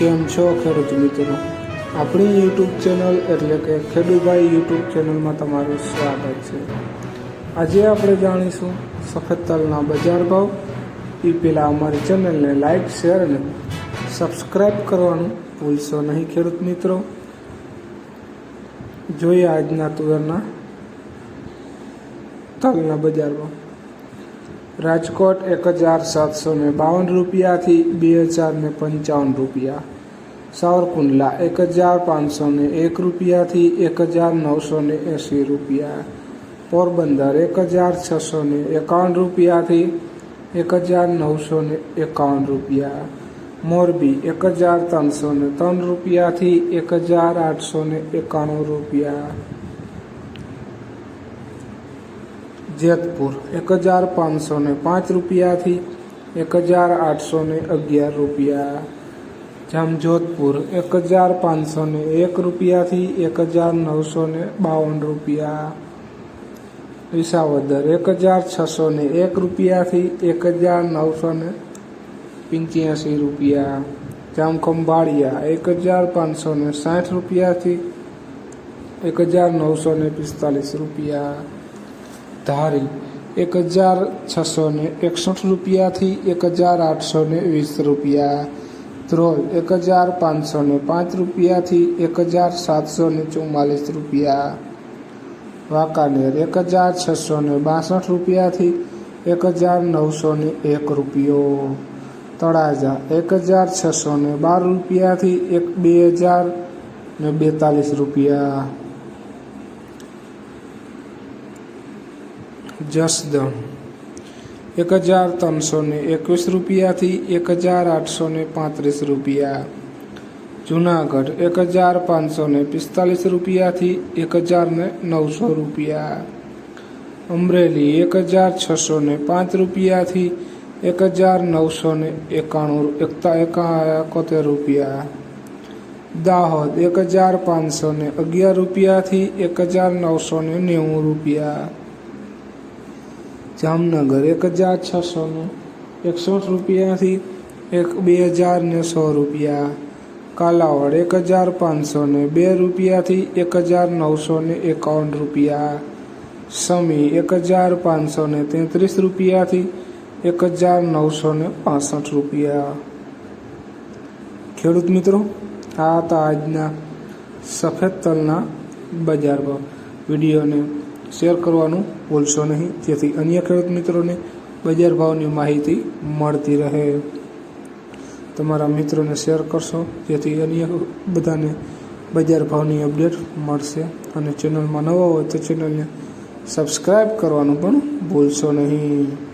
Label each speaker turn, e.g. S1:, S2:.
S1: કેમ છો ખેડૂત મિત્રો? આપણી યુટ્યુબ ચેનલ એટલે કે ખેડૂભાઈ યુટ્યુબ ચેનલમાં તમારું સ્વાગત છે. આજે આપણે જાણીશું સફેદ તલના બજાર ભાવ. એ પહેલાં અમારી ચેનલને લાઈક, શેર અને સબસ્ક્રાઈબ કરવાનું ભૂલશો નહીં ખેડૂત મિત્રો. જોઈએ આજના તુવેરના તલના બજાર ભાવ. રાજકોટ એક હજાર સાતસો ને બાવન રૂપિયાથી બે હજાર ને પંચાવન રૂપિયા. સાવરકુંડલા એક હજાર પાંચસો ને એક રૂપિયાથી એક હજાર નવસો ને એંસી રૂપિયા. પોરબંદર એક હજાર છસો ને એકાવન રૂપિયાથી એક હજાર નવસો ને એકાવન રૂપિયા. મોરબી એક હજાર ત્રણસો ને ત્રણ રૂપિયાથી એક હજાર આઠસો ને એકાણું રૂપિયા. જેતપુર એક હજાર પાંચસો ને પાંચ રૂપિયાથી એક હજાર આઠસો ને અગિયાર રૂપિયા. જામજોધપુર એક હજાર પાંચસો ને એક રૂપિયાથી એક હજાર નવસો ને બાવન રૂપિયા. વિસાવદર એક હજાર છસો ને એક રૂપિયાથી એક હજાર નવસો ને પંચ્યાસી રૂપિયા. જામખંભાળિયા એક હજાર પાંચસો ને સાઠ રૂપિયાથી એક હજાર નવસો ને પિસ્તાલીસ રૂપિયા. ધારી એક હજાર છસો ને એકસઠ રૂપિયાથી એક હજાર આઠસો ને વીસ રૂપિયા. ધ્રોલ એક હજાર પાંચસો ને પાંચ રૂપિયાથી એક હજાર સાતસો ને ચુમ્માલીસ રૂપિયા. વાંકાનેર એક હજાર છસો ને બાસઠ રૂપિયાથી એક હજાર નવસો ને એક રૂપિયો. તળાજા એક હજાર છસો ને બાર રૂપિયાથી એક બે હજાર ને બેતાલીસ રૂપિયા. જસદણ એક હજાર ત્રણસો ને એકવીસ રૂપિયાથી એક હજાર આઠસો ને પાંત્રીસ રૂપિયા જુનાગઢ એક હજાર પાંચસો ને પિસ્તાલીસ રૂપિયાથી એક હજાર ને નવસો રૂપિયા અમરેલી એક હજાર છસો ને પાંચ રૂપિયાથી એક હજાર નવસો ને એકાણું એકતા એકા એકોતેર રૂપિયા દાહોદ એક હજાર પાંચસો ને અગિયાર રૂપિયાથી એક હજાર નવસો ને નેવું રૂપિયા જામનગર એક હજાર છસો ને એકસઠ રૂપિયાથી એક બે હજાર ને સો રૂપિયા. કાલાવડ એક હજાર પાંચસો ને બે રૂપિયાથી એક હજાર નવસો ને એકાવન રૂપિયા. સમી એક હજાર પાંચસો ને તેત્રીસ રૂપિયાથી એક હજાર નવસો ને પાસઠ રૂપિયા. ખેડૂત મિત્રો, આ હતા આજના સફેદ તલના બજાર ભાવ. વિડીયોને શેર કરવાનું ભૂલશો નહીં. જેથી અન્ય ખેડૂત મિત્રોને બજાર ભાવની માહિતી મળતી રહે. તમારા મિત્રોને શેર કરશો, જેથી અન્ય બધાને બજાર ભાવની અપડેટ મળશે. અને ચેનલમાં નવા હોય તો ચેનલને સબસ્ક્રાઈબ કરવાનું પણ ભૂલશો નહીં.